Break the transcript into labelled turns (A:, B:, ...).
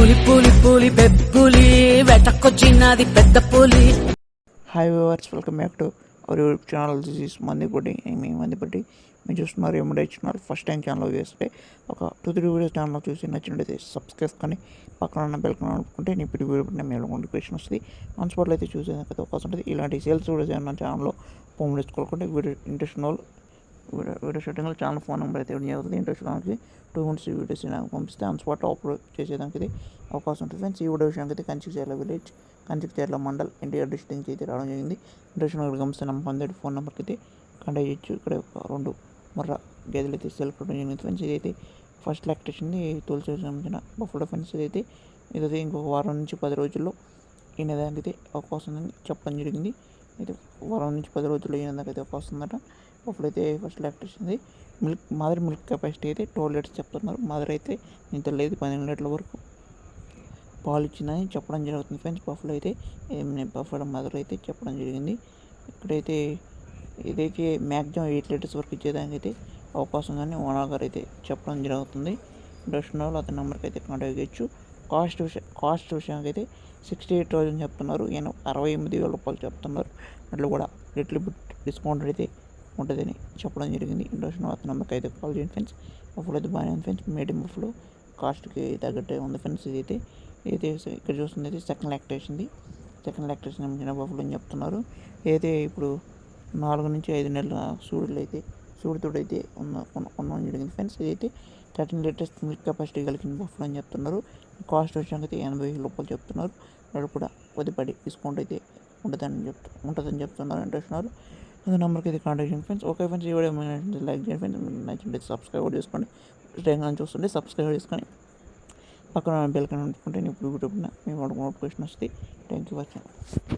A: పూలి పూలి పూలి బెబ్బులి వెటకొచ్చినది పెద్ద పూలి.
B: Hi viewers welcome back to our YouTube channel this is Mandipatti మీ మందిపట్టి మీరు చూస్తున్నారు ఏమంటే ఛానల్ ఫస్ట్ టైం ఛానల్ చేస్తే ఒక టూ త్రీ వీడియోస్ ఛానల్ చూసి నచ్చినట్టయితే సబ్స్క్రైబ్ కానీ పక్కన ఉన్న బెల్ అనుకుంటే నేను ఇప్పుడు వీడియో పెట్టిన మేము నోటిఫికేషన్ వస్తుంది. ఆన్ స్పాట్లో అయితే చూసేదానికి అవకాశం ఉంటుంది. ఇలాంటి సేల్స్ వీడియోస్ ఏమన్నా ఛానల్లో ఫోన్ చేసుకోవాలనుకుంటే వీడియో ఇంట్రెస్ట్ ఉన్న వాళ్ళు వీడియో వీడియో షూటింగ్లో ఛానల్ ఫోన్ నెంబర్ అయితే ఇవ్వడం జరుగుతుంది ఇంట్రెస్ట్ దానికి టూ మినిట్స్ వీడియోస్ నాకు పంపిస్తే ఆన్ స్పాట్ అప్లోడ్ చేసేదానికి అవకాశం ఉంటుంది ఫ్రెండ్స్ ఈ వీడియో విషయానికి అయితే Kanchicherla village Kanchicherla mandal NTR district నుంచి అయితే రావడం జరిగింది ఇంట్రెస్ట్ ఉన్న గమనిస్తే నమ్మ పొందేటి ఫోన్ నెంబర్కి అయితే కంటాక్ట్ చేయొచ్చు ఇక్కడ ఒక రెండు మర్ర గేదెలు అయితే సెల్ఫ్ కొట్టడం జరిగింది ఫ్రెండ్స్ ఇదైతే ఫస్ట్ లాక్టేషన్ తోలుచు సంబంధించిన బఫుల్ ఫ్రెండ్స్ ఇదైతే ఇదైతే ఇంకొక వారం నుంచి పది రోజుల్లో ఈ దానికి అయితే అవకాశం ఉందని చెప్పడం జరిగింది అయితే వారం నుంచి పది రోజులు అయినందుకైతే వస్తుందట అయితే అవకాశం అప్పుడు అయితే ఫస్ట్ లాక్టేషన్ ఉంది మిల్క్ మదర్ మిల్క్ కెపాసిటీ అయితే ట్వెల్వ్ లీటర్స్ చెప్తున్నారు. మదర్ అయితే ఇంత లేదు పన్నెండు లీటర్ల వరకు. పాలు ఇచ్చిందని చెప్పడం జరుగుతుంది ఫ్రెండ్స్ పఫ్లో అయితే బఫ్లో మదర్ అయితే చెప్పడం జరిగింది. ఇక్కడైతే ఇదైతే మ్యాక్సిమం ఎయిట్ లీటర్స్ వరకు ఇచ్చేదానికి అయితే అవకాశం ఉందని ఓనర్ గారు అయితే చెప్పడం జరుగుతుంది. ఇంట్రెస్ట్ ఉన్న వాళ్ళు అతని నెంబర్కి అయితే కాంటాక్ట్ చేయొచ్చు. కాస్ట్ విషయం కాస్ట్ విషయానికి అయితే సిక్స్టీ ఎయిట్ థౌసండ్ చెప్తున్నారు. ఈయన అరవై ఎనిమిది వేల రూపాయలు చెప్తున్నారు. అట్లా కూడా లిటిల్ బిట్ డిస్కౌంట్ అయితే ఉంటుందని చెప్పడం జరిగింది. ఇండోషన్ ఉన్న అయితే కాల్ చేయండి ఫ్రెండ్స్. బఫ్లో అయితే బాగానే ఉంది ఫ్రెండ్స్. మీడియం బఫ్లో కాస్ట్కి తగ్గట్టే ఉంది ఫ్రెండ్స్ ఇది అయితే ఇక్కడ చూస్తుంది అయితే సెకండ్ లాక్టేషన్ది సెకండ్ లాక్టేషన్ చిన్న బఫ్లో అని చెప్తున్నారు. అయితే ఇప్పుడు నాలుగు నుంచి ఐదు నెలల సూడులు అయితే అయితే ఉన్న ఉన్న- జరిగింది ఫ్రెండ్స్. ఇదైతే థర్టీన్ లీటర్స్ మిల్క్ కెపాసిటీ కలిగిన బఫ్లో అని చెప్తున్నారు. కాస్ట్ వచ్చాక అయితే ఎనభై వేల రూపాయలు చెప్తున్నారు. వాళ్ళు కూడా కొద్దిపడి డిస్కౌంట్ అయితే ఉంటుందని చెప్తు ఉంటుందని చెప్తున్నారు ఇంట్రెస్ట్ అదే నెంబర్కి అయితే కాంటాక్ట్ చేయండి ఫ్రెండ్స్. ఓకే ఫ్రెండ్స్ ఈ వీడియో మీకు లైక్ చేయండి ఫ్రెండ్స్. మీకు నచ్చింది సబ్స్క్రైబ్ కూడా చేసుకోండి. టైం చూస్తుంటే సబ్స్క్రైబ్ చేసుకొని పక్కన బెల్ కనుకుంటే నేను ఇప్పుడు యూట్యూబ్న మేము నోటిఫికేషన్ వస్తుంది. Thank you watching